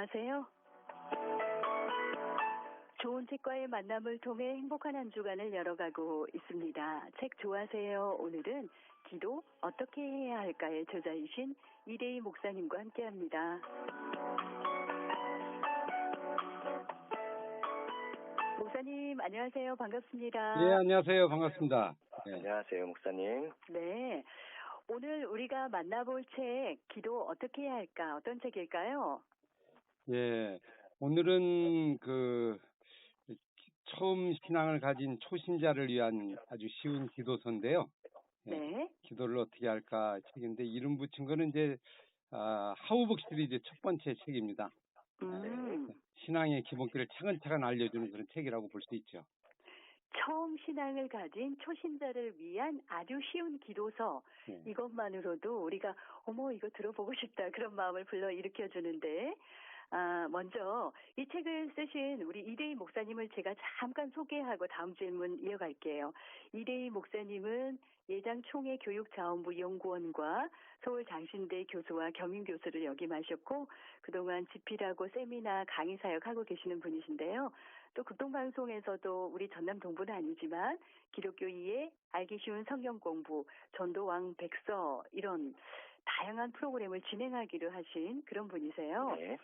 좋아하세요? 좋은 책과의 만남을 통해 행복한 한 주간을 열어가고 있습니다. 책 좋아하세요? 오늘은 기도 어떻게 해야 할까의 저자이신 이대희 목사님과 함께 합니다. 목사님, 안녕하세요. 반갑습니다. 예, 안녕하세요. 반갑습니다. 예. 안녕하세요, 목사님. 네. 오늘 우리가 만나볼 책, 기도 어떻게 해야 할까? 어떤 책일까요? 예. 오늘은 그 처음 신앙을 가진 초신자를 위한 아주 쉬운 기도서인데요. 예. 네. 기도를 어떻게 할까 책인데 이름 붙인 거는 이제 아, 하우북 시리즈 첫 번째 책입니다. 음, 신앙의 기본기를 차근차근 알려주는 그런 책이라고 볼 수 있죠. 처음 신앙을 가진 초신자를 위한 아주 쉬운 기도서. 예. 이것만으로도 우리가 어머 이거 들어보고 싶다 그런 마음을 불러 일으켜 주는데 아 먼저 이 책을 쓰신 우리 이대희 목사님을 제가 잠깐 소개하고 다음 질문 이어갈게요. 이대희 목사님은 예장 총회 교육자원부 연구원과 서울 장신대 교수와 겸임 교수를 역임하셨고 그동안 집필하고 세미나 강의 사역하고 계시는 분이신데요. 또 극동방송에서도 우리 전남 동부는 아니지만 기독교 이해 알기 쉬운 성경 공부, 전도왕 백서 이런 다양한 프로그램을 진행하기로 하신 그런 분이세요. 네.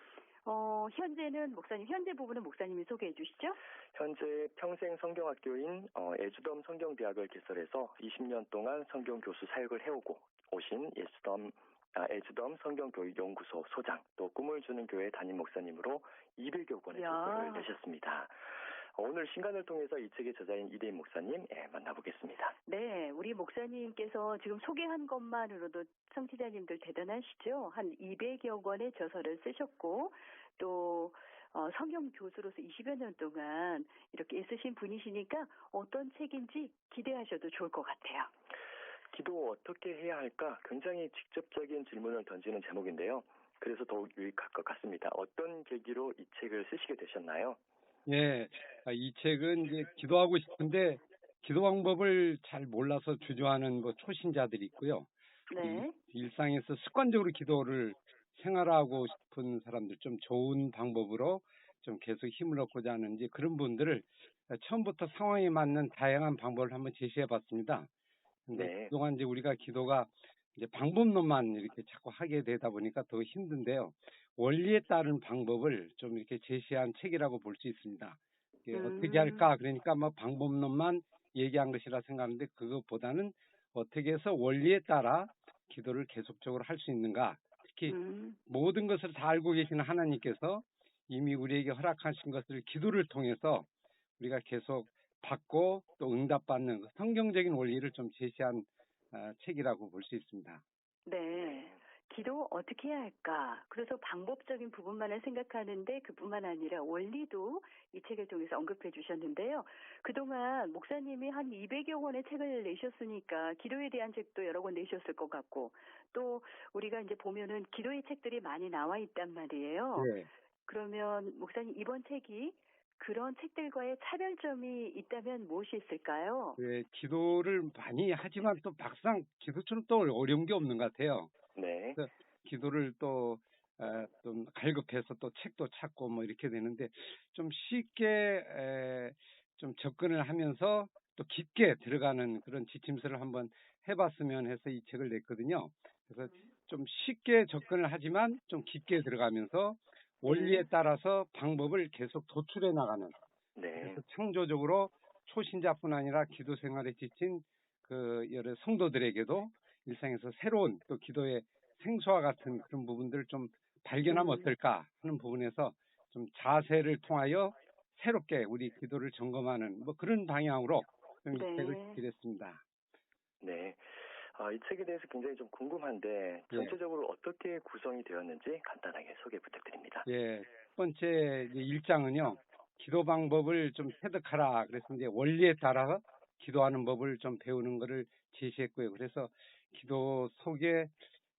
어, 현재는 목사님, 현재 부분은 목사님이 소개해 주시죠? 현재 평생 성경학교인 어, 애주덤 성경대학을 개설해서 20년 동안 성경 교수 사역을 해오고 오신 예수덤 아, 애주덤 성경교육연구소 소장 또 꿈을 주는 교회 담임 목사님으로 200여 권의 야.著作을 내셨습니다. 어, 오늘 신간을 통해서 이 책의 저자인 이대인 목사님 예, 만나보겠습니다. 네, 우리 목사님께서 지금 소개한 것만으로도 청취자님들 대단하시죠? 한 200여 권의 저서를 쓰셨고, 또, 어, 성경 교수로서 20여 년 동안 이렇게 애쓰신 분이시니까 어떤 책인지 기대하셔도 좋을 것 같아요. 기도 어떻게 해야 할까? 굉장히 직접적인 질문을 던지는 제목인데요. 그래서 더욱 유익할 것 같습니다. 어떤 계기로 이 책을 쓰시게 되셨나요? 예. 아, 이 책은 이제 기도하고 싶은데 기도 방법을 잘 몰라서 주저하는 뭐 초신자들이 있고요. 네. 일상에서 습관적으로 기도를 생활하고 싶은 사람들 좀 좋은 방법으로 좀 계속 힘을 얻고자 하는 이제 그런 분들을 처음부터 상황에 맞는 다양한 방법을 한번 제시해 봤습니다. 근데 네. 그동안 이제 우리가 기도가 이제 방법론만 이렇게 자꾸 하게 되다 보니까 더 힘든데요. 원리에 따른 방법을 좀 이렇게 제시한 책이라고 볼 수 있습니다. 이게 음. 어떻게 할까? 그러니까 뭐 방법론만 얘기한 것이라 생각하는데 그것보다는 어떻게 해서 원리에 따라 기도를 계속적으로 할 수 있는가? 특히 음, 모든 것을 다 알고 계시는 하나님께서 이미 우리에게 허락하신 것을 기도를 통해서 우리가 계속 받고 또 응답받는 그 성경적인 원리를 좀 제시한 아, 책이라고 볼 수 있습니다. 네. 기도 어떻게 해야 할까? 그래서 방법적인 부분만을 생각하는데 그뿐만 아니라 원리도 이 책을 통해서 언급해 주셨는데요. 그동안 목사님이 한 200여 권의 책을 내셨으니까 기도에 대한 책도 여러 권 내셨을 것 같고 또 우리가 이제 보면은 기도의 책들이 많이 나와 있단 말이에요. 네. 그러면 목사님 이번 책이 그런 책들과의 차별점이 있다면 무엇이 있을까요? 그 기도를 많이 하지만 또 막상 기도처럼 또 어려운 게 없는 것 같아요. 네. 기도를 또, 어, 좀 갈급해서 또 책도 찾고 뭐 이렇게 되는데 좀 쉽게 에, 좀 접근을 하면서 또 깊게 들어가는 그런 지침서를 한번 해봤으면 해서 이 책을 냈거든요. 그래서 좀 쉽게 접근을 하지만 좀 깊게 들어가면서 원리에 따라서 방법을 계속 도출해 나가는 네. 그래서 창조적으로 초신자뿐 아니라 기도 생활에 지친 그 여러 성도들에게도 일상에서 새로운 또 기도의 생수와 같은 그런 부분들을 좀 발견하면 음. 어떨까 하는 부분에서 좀 자세를 통하여 새롭게 우리 기도를 점검하는 뭐 그런 방향으로 좀이 네. 책을 집필했습니다. 네. 아, 이 책에 대해서 굉장히 좀 궁금한데 예. 전체적으로 어떻게 구성이 되었는지 간단하게 소개 부탁드립니다. 예, 첫 번째 일장은요, 기도 방법을 좀 체득하라. 그래서 이제 원리에 따라서 기도하는 법을 좀 배우는 것을 제시했고요. 그래서 기도 속에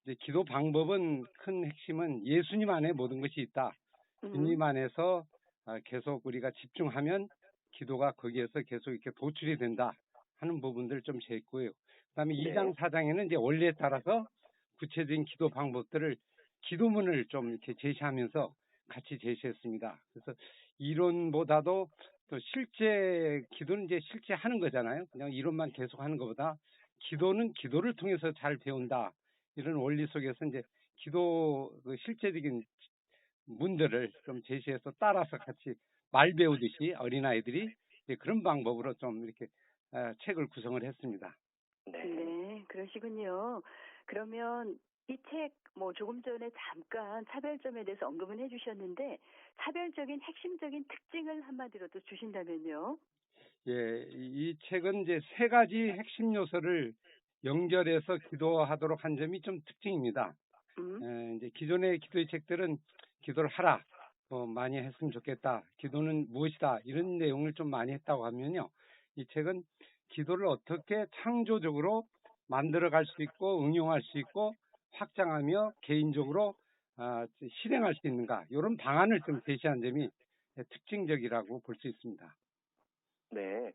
이제 기도 방법은 큰 핵심은 예수님 안에 모든 것이 있다. 음, 주님 안에서 아, 계속 우리가 집중하면 기도가 거기에서 계속 이렇게 도출이 된다 하는 부분들을 좀 제했고요. 그다음에 네. 2장 4장에는 이제 원리에 따라서 구체적인 기도 방법들을 기도문을 좀 이렇게 제시하면서 같이 제시했습니다. 그래서 이론보다도 또 실제 기도는 이제 실제 하는 거잖아요. 그냥 이론만 계속 하는 것보다 기도는 기도를 통해서 잘 배운다. 이런 원리 속에서 이제 기도 그 실제적인 문들을 좀 제시해서 따라서 같이 말 배우듯이 어린아이들이 그런 방법으로 좀 이렇게 어, 책을 구성을 했습니다. 네. 네, 그러시군요. 그러면 이 책 뭐 조금 전에 잠깐 차별점에 대해서 언급은 해주셨는데 차별적인 핵심적인 특징을 한마디로 또 주신다면요. 예, 이이 책은 이제 세 가지 핵심 요소를 연결해서 기도하도록 한 점이 좀 특징입니다. 음, 에, 이제 기존의 기도의 책들은 기도를 하라, 뭐 많이 했으면 좋겠다, 기도는 무엇이다 이런 내용을 좀 많이 했다고 하면요, 이 책은 기도를 어떻게 창조적으로 만들어갈 수 있고 응용할 수 있고 확장하며 개인적으로 아, 실행할 수 있는가 이런 방안을 좀 제시한 점이 특징적이라고 볼 수 있습니다. 네.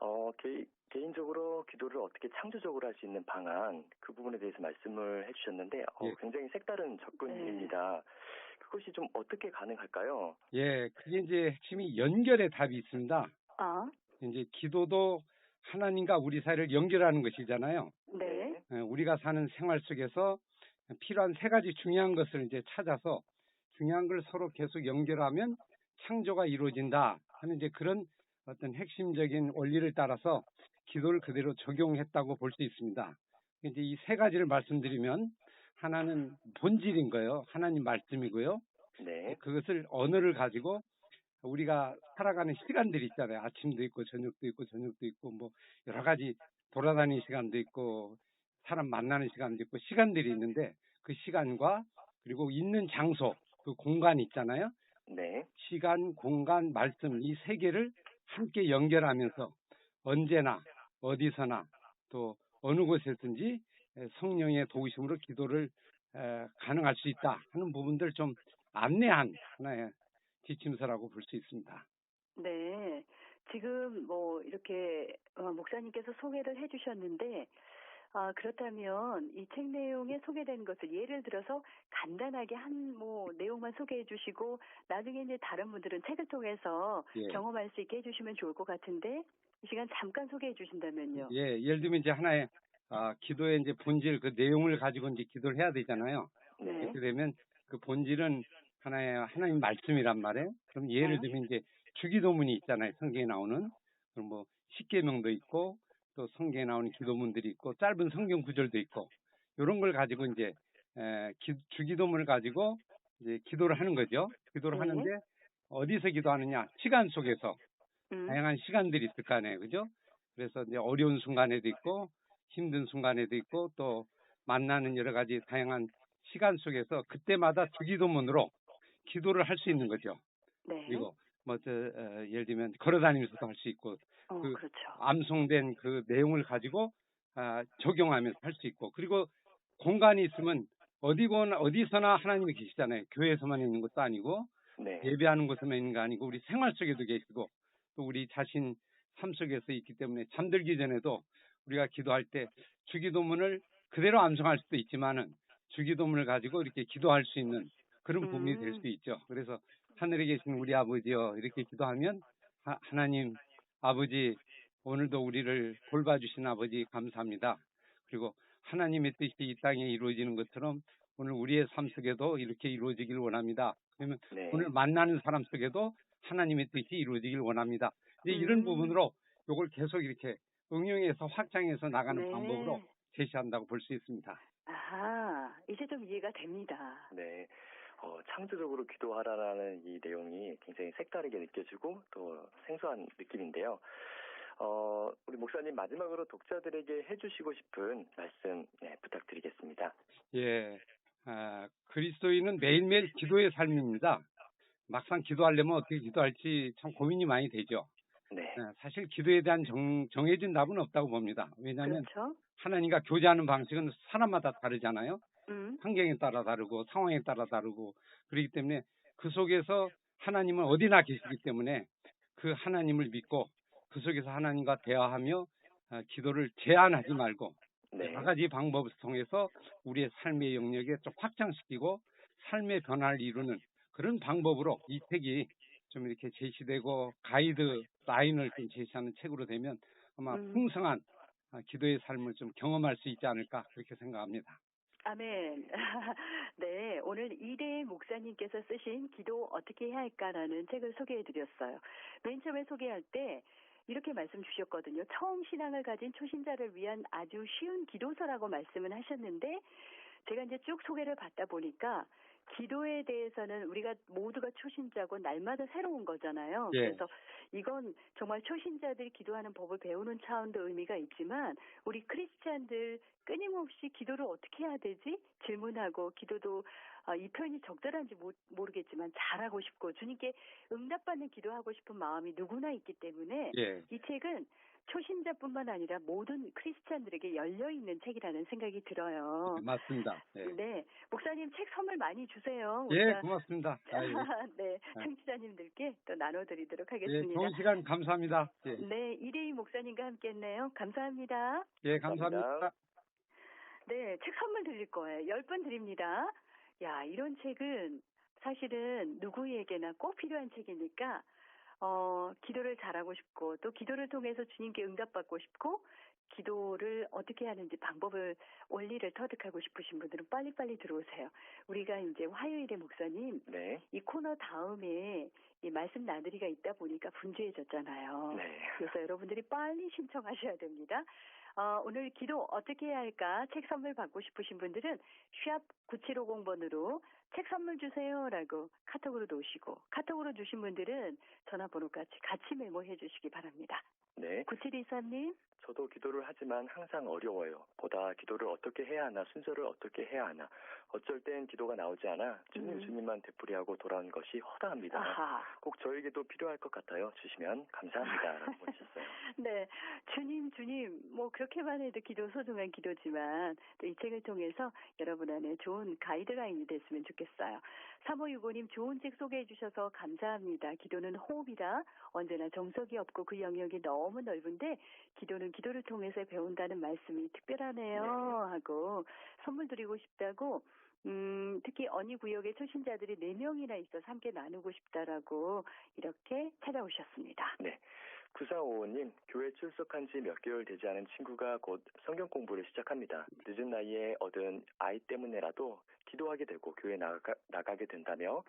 어, 개, 개인적으로 기도를 어떻게 창조적으로 할 수 있는 방안, 그 부분에 대해서 말씀을 해주셨는데, 어, 예. 굉장히 색다른 접근입니다. 그것이 좀 어떻게 가능할까요? 예, 그게 이제 핵심이 연결의 답이 있습니다. 아, 이제 기도도 하나님과 우리 사이를 연결하는 것이잖아요. 네. 예, 우리가 사는 생활 속에서 필요한 세 가지 중요한 것을 이제 찾아서 중요한 걸 서로 계속 연결하면 창조가 이루어진다 하는 이제 그런 어떤 핵심적인 원리를 따라서 기도를 그대로 적용했다고 볼 수 있습니다. 이제 이 세 가지를 말씀드리면 하나는 본질인 거예요. 하나님 말씀이고요. 네. 그것을 언어를 가지고 우리가 살아가는 시간들이 있잖아요. 아침도 있고 저녁도 있고 저녁도 있고 뭐 여러 가지 돌아다니는 시간도 있고 사람 만나는 시간도 있고 시간들이 있는데 그 시간과 그리고 있는 장소 그 공간이 있잖아요. 네. 시간, 공간, 말씀 이 세 개를 함께 연결하면서 언제나 어디서나 또 어느 곳에든지 성령의 도우심으로 기도를 에, 가능할 수 있다 하는 부분들 좀 안내한 하나의 지침서라고 볼 수 있습니다. 네. 지금 뭐 이렇게 어, 목사님께서 소개를 해주셨는데 아, 그렇다면 이 책 내용에 소개된 것을 예를 들어서 간단하게 한 뭐 내용만 소개해 주시고 나중에 이제 다른 분들은 책을 통해서 예. 경험할 수 있게 해주시면 좋을 것 같은데 이 시간 잠깐 소개해 주신다면요. 예, 예를 들면 이제 하나의 아, 기도의 이제 본질 그 내용을 가지고 이제 기도를 해야 되잖아요. 네. 그렇게 되면 그 본질은 하나의 하나님 말씀이란 말이에요. 그럼 예를 네. 들면 이제 주기도문이 있잖아요. 성경에 나오는 그럼 뭐 십계명도 있고 또 성경에 나오는 기도문들이 있고 짧은 성경 구절도 있고 이런 걸 가지고 이제 에, 기- 주기도문을 가지고 이제 기도를 하는 거죠. 기도를 네. 하는데 어디서 기도하느냐? 시간 속에서 음, 다양한 시간들이 있을 거 아니에요. 그죠? 그래서 이제 어려운 순간에도 있고 힘든 순간에도 있고 또 만나는 여러 가지 다양한 시간 속에서 그때마다 주기도문으로 기도를 할 수 있는 거죠. 네. 그리고 뭐 저, 어, 예를 들면 걸어 다니면서도 할 수 있고 어, 그 그렇죠. 암송된 그 내용을 가지고 아, 적용하면서 할 수 있고 그리고 공간이 있으면 어디거나 어디서나 하나님이 계시잖아요. 교회에서만 있는 것도 아니고 네. 예배하는 곳에만 있는 거 아니고 우리 생활 속에도 계시고 또 우리 자신 삶 속에서 있기 때문에 잠들기 전에도 우리가 기도할 때 주기도문을 그대로 암송할 수도 있지만은 주기도문을 가지고 이렇게 기도할 수 있는 그런 부분이 될 음. 수 있죠. 그래서 하늘에 계신 우리 아버지여 이렇게 기도하면 하, 하나님 아버지 오늘도 우리를 돌봐주신 아버지 감사합니다. 그리고 하나님의 뜻이 이 땅에 이루어지는 것처럼 오늘 우리의 삶 속에도 이렇게 이루어지길 원합니다. 그러면 네. 오늘 만나는 사람 속에도 하나님의 뜻이 이루어지길 원합니다. 이제 이런 음. 부분으로 이걸 계속 이렇게 응용해서 확장해서 나가는 네. 방법으로 제시한다고 볼 수 있습니다. 아하, 이제 좀 이해가 됩니다. 네. 어, 창조적으로 기도하라라는 이 내용이 굉장히 색다르게 느껴지고 또 생소한 느낌인데요. 어, 우리 목사님 마지막으로 독자들에게 해주시고 싶은 말씀 네, 부탁드리겠습니다. 예, 아, 그리스도인은 매일매일 기도의 삶입니다. 막상 기도하려면 어떻게 기도할지 참 고민이 많이 되죠. 네. 예, 사실 기도에 대한 정, 정해진 답은 없다고 봅니다. 왜냐하면 그렇죠? 하나님과 교제하는 방식은 사람마다 다르잖아요. 음, 환경에 따라 다르고 상황에 따라 다르고 그렇기 때문에 그 속에서 하나님은 어디나 계시기 때문에 그 하나님을 믿고 그 속에서 하나님과 대화하며 아, 기도를 제한하지 말고 네. 여러 가지 방법을 통해서 우리의 삶의 영역에 좀 확장시키고 삶의 변화를 이루는 그런 방법으로 이 책이 좀 이렇게 제시되고 가이드 라인을 좀 제시하는 책으로 되면 아마 음. 풍성한 아, 기도의 삶을 좀 경험할 수 있지 않을까 그렇게 생각합니다. 아멘. 네, 오늘 이대 목사님께서 쓰신 기도 어떻게 해야 할까라는 책을 소개해 드렸어요. 맨 처음에 소개할 때 이렇게 말씀 주셨거든요. 처음 신앙을 가진 초신자를 위한 아주 쉬운 기도서라고 말씀을 하셨는데 제가 이제 쭉 소개를 받다 보니까 기도에 대해서는 우리가 모두가 초신자고 날마다 새로운 거잖아요. 예. 그래서 이건 정말 초신자들이 기도하는 법을 배우는 차원도 의미가 있지만 우리 크리스찬들 끊임없이 기도를 어떻게 해야 되지? 질문하고 기도도 아, 이 표현이 적절한지 모, 모르겠지만 잘하고 싶고 주님께 응답받는 기도하고 싶은 마음이 누구나 있기 때문에 예. 이 책은 초신자뿐만 아니라 모든 크리스찬들에게 열려 있는 책이라는 생각이 들어요. 맞습니다. 예. 네, 목사님 책 선물 많이 주세요. 예, 우리가 고맙습니다. 네, 청취자님들께 또 나눠드리도록 예, 하겠습니다. 좋은 시간 감사합니다. 예, 네, 이대희 목사님과 함께했네요. 감사합니다. 예 감사합니다. 감사합니다. 네, 책 선물 드릴 거예요. 10분 드립니다. 야, 이런 책은 사실은 누구에게나 꼭 필요한 책이니까, 어, 기도를 잘하고 싶고, 또 기도를 통해서 주님께 응답받고 싶고, 기도를 어떻게 하는지 방법을, 원리를 터득하고 싶으신 분들은 빨리빨리 들어오세요. 우리가 이제 화요일에 목사님, 네. 이 코너 다음에 이 말씀 나들이가 있다 보니까 분주해졌잖아요. 네. 그래서 여러분들이 빨리 신청하셔야 됩니다. 어, 오늘 기도 어떻게 해야 할까? 책 선물 받고 싶으신 분들은 샵 9750번으로 책 선물 주세요라고 카톡으로 놓으시고 카톡으로 주신 분들은 전화번호까지 같이 메모해 주시기 바랍니다. 네. 9723님, 저도 기도를 하지만 항상 어려워요. 보다 기도를 어떻게 해야 하나, 순서를 어떻게 해야 하나. 어쩔 땐 기도가 나오지 않아 주님 음. 주님만 되풀이하고 돌아온 것이 허다합니다. 아하. 꼭 저에게도 필요할 것 같아요. 주시면 감사합니다라고 보내셨어요. 네, 주님, 주님, 뭐 그렇게만 해도 기도 소중한 기도지만 또 이 책을 통해서 여러분 안에 좋은 가이드라인이 됐으면 좋겠어요. 3565님 좋은 책 소개해 주셔서 감사합니다. 기도는 호흡이라 언제나 정석이 없고 그 영역이 너무 넓은데 기도는 기도를 통해서 배운다는 말씀이 특별하네요 네. 하고 선물 드리고 싶다고 음, 특히 언니 구역의 초신자들이 4명이나 있어서 함께 나누고 싶다라고 이렇게 찾아오셨습니다. 네. 9455님, 교회 출석한 지 몇 개월 되지 않은 친구가 곧 성경 공부를 시작합니다. 늦은 나이에 얻은 아이 때문에라도 기도하게 되고 교회 나가, 나가게 된다며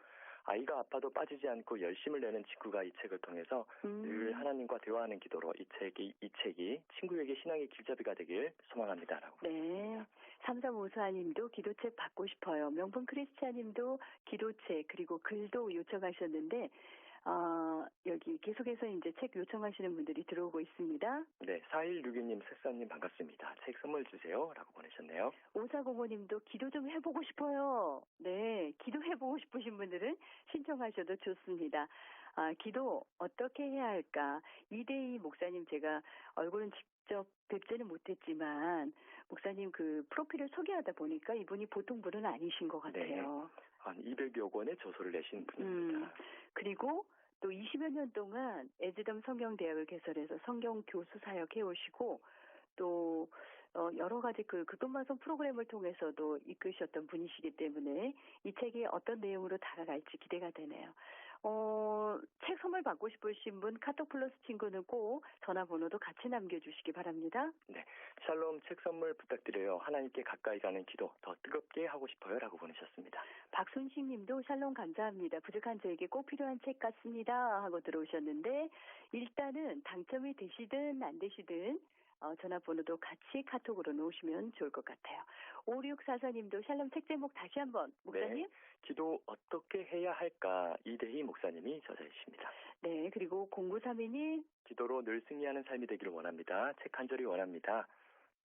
아이가 아파도 빠지지 않고 열심을 내는 친구가 이 책을 통해서 음. 늘 하나님과 대화하는 기도로 이 책이, 이 책이 친구에게 신앙의 길잡이가 되길 소망합니다라고. 네. 3354님도 기도책 받고 싶어요. 명품 크리스찬님도 기도책 그리고 글도 요청하셨는데 어, 여기 계속해서 이제 책 요청하시는 분들이 들어오고 있습니다. 네, 4162님, 색사님 반갑습니다. 책 선물 주세요. 라고 보내셨네요. 5405님도 기도 좀 해보고 싶어요. 네, 기도해보고 싶으신 분들은 신청하셔도 좋습니다. 아, 기도 어떻게 해야 할까? 이대희 목사님 제가 얼굴은 직접 뵙지는 못했지만 목사님 그 프로필을 소개하다 보니까 이분이 보통 분은 아니신 것 같아요. 한 200여 권의 저서를 내신 분입니다. 음, 그리고 또 20여 년 동안 에즈덤 성경대학을 개설해서 성경 교수 사역 해오시고 또 어, 여러 가지 그 극동방송 프로그램을 통해서도 이끄셨던 분이시기 때문에 이 책이 어떤 내용으로 다가갈지 기대가 되네요. 어, 책 선물 받고 싶으신 분 카톡 플러스 친구는 꼭 전화번호도 같이 남겨주시기 바랍니다. 샬롬 책 선물 부탁드려요. 하나님께 가까이 가는 기도 더 뜨겁게 하고 싶어요. 라고 보내셨습니다. 박순식 님도 샬롬 감사합니다. 부족한 저에게 꼭 필요한 책 같습니다. 하고 들어오셨는데, 일단은 당첨이 되시든 안 되시든, 어, 전화번호도 같이 카톡으로 놓으시면 좋을 것 같아요. 5644 님도 샬롬 책 제목 다시 한번, 목사님. 기도 어떻게 해야 할까? 이대희 목사님이 저자이십니다. 네, 그리고 0932님, 기도로 늘 승리하는 삶이 되기를 원합니다. 책 한 절이 원합니다.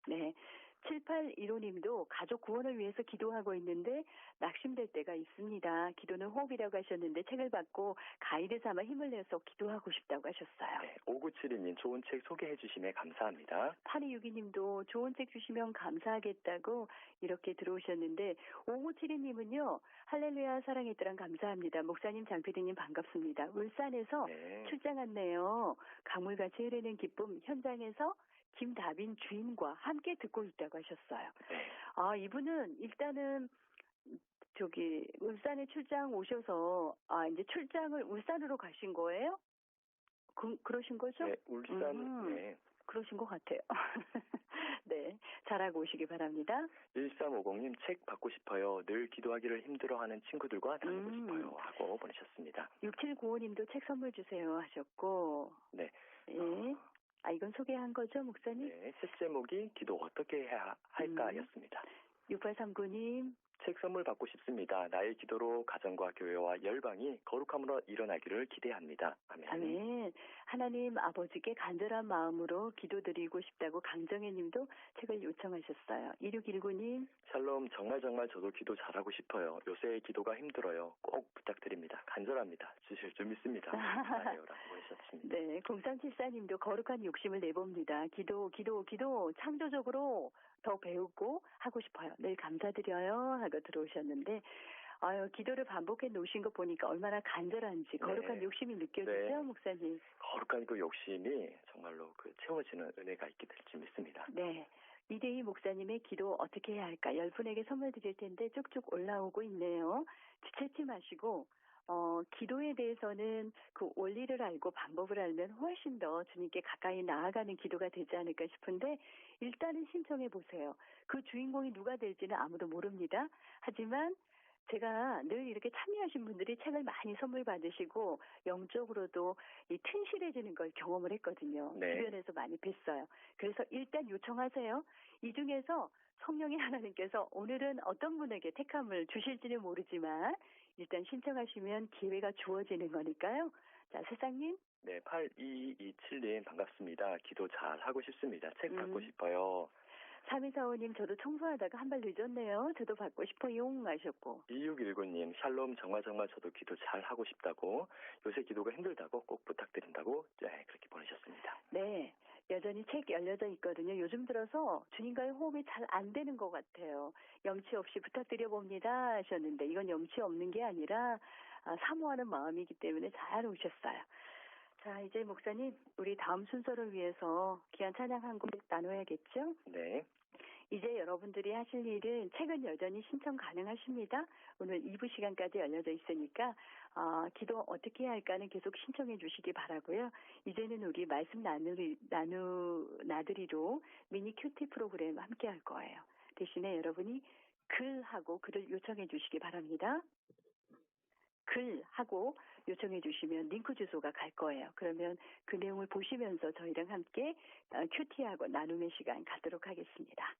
네. 7815님도 가족 구원을 위해서 기도하고 있는데 낙심될 때가 있습니다. 기도는 호흡이라고 하셨는데 책을 받고 가이드 삼아 힘을 내서 기도하고 싶다고 하셨어요. 네, 5972님 좋은 책 소개해 주심에 감사합니다. 8262님도 좋은 책 주시면 감사하겠다고 이렇게 들어오셨는데 5972님은요. 할렐루야 사랑의 뜻랑 감사합니다. 목사님 장피디님 반갑습니다. 울산에서 네. 출장 왔네요. 강물같이 흐르는 기쁨 현장에서 김다빈 주인과 함께 듣고 있다고 하셨어요. 네. 아, 이분은 일단은 저기 울산에 출장 오셔서 아 이제 출장을 울산으로 가신 거예요? 그 그러신 거죠? 네, 울산, 음. 네. 그러신 것 같아요. 네, 잘하고 오시기 바랍니다. 1350님 책 받고 싶어요. 늘 기도하기를 힘들어하는 친구들과 다니고 음. 싶어요. 하고 보내셨습니다. 6795님도 책 선물 주세요 하셨고, 네. 예. 아 이건 소개한 거죠, 목사님? 네, 책 제목이 기도 어떻게 해야 할까였습니다. 6839님, 책 선물 받고 싶습니다. 나의 기도로 가정과 교회와 열방이 거룩함으로 일어나기를 기대합니다. 아멘. 아멘. 하나님 아버지께 간절한 마음으로 기도드리고 싶다고 강정혜 님도 책을 요청하셨어요. 2619님, 샬롬 정말 정말 저도 기도 잘하고 싶어요. 요새 기도가 힘들어요. 꼭. 간절합니다. 주실 줄 믿습니다. 아니요라고 보내셨습니다. 네, 0374님도 거룩한 욕심을 내봅니다. 기도, 기도, 기도, 창조적으로 더 배우고 하고 싶어요. 늘 감사드려요. 하고 들어오셨는데, 아유, 기도를 반복해 놓으신 거 보니까 얼마나 간절한지 거룩한 네. 욕심이 느껴지죠, 네. 목사님? 거룩한 그 욕심이 정말로 그 채워지는 은혜가 있게 될지 믿습니다. 네. 이대희 목사님의 기도 어떻게 해야 할까? 열 분에게 선물 드릴 텐데 쭉쭉 올라오고 있네요. 지체지 마시고, 어, 기도에 대해서는 그 원리를 알고 방법을 알면 훨씬 더 주님께 가까이 나아가는 기도가 되지 않을까 싶은데, 일단은 신청해 보세요. 그 주인공이 누가 될지는 아무도 모릅니다. 하지만, 제가 늘 이렇게 참여하신 분들이 책을 많이 선물 받으시고 영적으로도 이 튼실해지는 걸 경험을 했거든요. 네. 주변에서 많이 뵀어요. 그래서 일단 요청하세요. 이 중에서 성령의 하나님께서 오늘은 어떤 분에게 택함을 주실지는 모르지만 일단 신청하시면 기회가 주어지는 거니까요. 자, 세상님. 네, 8227님 반갑습니다. 기도 잘 하고 싶습니다. 책 받고 음. 싶어요. 3245님, 저도 청소하다가 한 발 늦었네요. 저도 받고 싶어요. 하셨고. 2619님 샬롬 정말 정말 저도 기도 잘 하고 싶다고 요새 기도가 힘들다고 꼭 부탁드린다고 네, 그렇게 보내셨습니다. 네. 여전히 책 열려져 있거든요. 요즘 들어서 주님과의 호흡이 잘 안 되는 것 같아요. 염치 없이 부탁드려 봅니다 하셨는데 이건 염치 없는 게 아니라 아, 사모하는 마음이기 때문에 잘 오셨어요. 자, 이제 목사님, 우리 다음 순서를 위해서 귀한 찬양 한 곡 나눠야겠죠? 네. 이제 여러분들이 하실 일은 책은 여전히 신청 가능하십니다. 오늘 2부 시간까지 열려져 있으니까 어, 기도 어떻게 해야 할까는 계속 신청해 주시기 바라고요. 이제는 우리 말씀 나누리, 나누 나들이로 미니 큐티 프로그램 함께 할 거예요. 대신에 여러분이 글하고 글을 요청해 주시기 바랍니다. 글하고 요청해 주시면 링크 주소가 갈 거예요. 그러면 그 내용을 보시면서 저희랑 함께 어, 큐티하고 나눔의 시간 갖도록 하겠습니다.